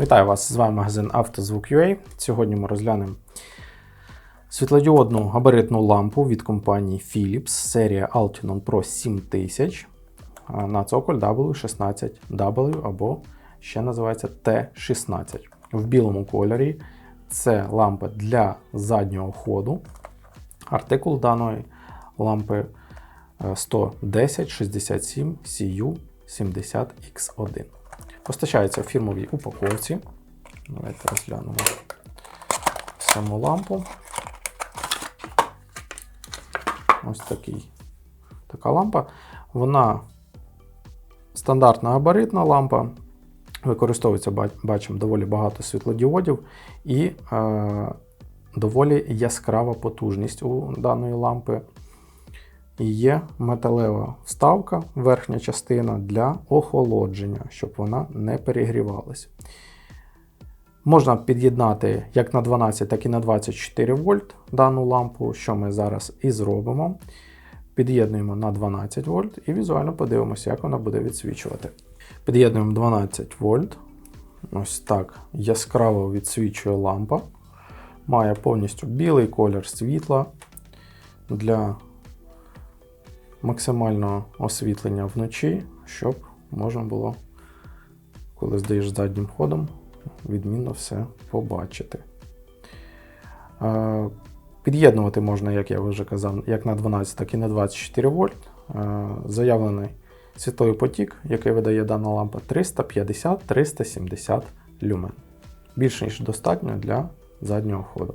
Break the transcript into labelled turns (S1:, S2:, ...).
S1: Вітаю вас! З вами магазин «Автозвук.UA». Сьогодні ми розглянемо світлодіодну габаритну лампу від компанії Philips, серія Altinon Pro 7000 на цоколь W16W або ще називається T16. В білому кольорі це лампа для заднього ходу. Артикул даної лампи е, 11067 CU 70X1. Постачається в фірмовій упаковці. Давайте розглянемо саму лампу. Ось такий, така лампа. Вона стандартна габаритна лампа. Використовується, бачимо, доволі багато світлодіодів і е, доволі яскрава потужність у даної лампи. Є металева вставка, верхня частина для охолодження, щоб вона не перегрівалася. Можна під'єднати як на 12, так і на 24 вольт дану лампу, що ми зараз і зробимо. Під'єднуємо на 12 вольт і візуально подивимося, як вона буде відсвічувати. Під'єднуємо 12 вольт. Ось так яскраво відсвічує лампа. Має повністю білий колір світла для максимального освітлення вночі, щоб можна було, коли здаєш заднім ходом, відмінно все побачити. Е, Під'єднувати можна, як я вже казав, як на 12, так і на 24 вольт. Е, Заявлений світловий потік, який видає дана лампа, 350-370 люмен. Більш ніж достатньо для заднього ходу.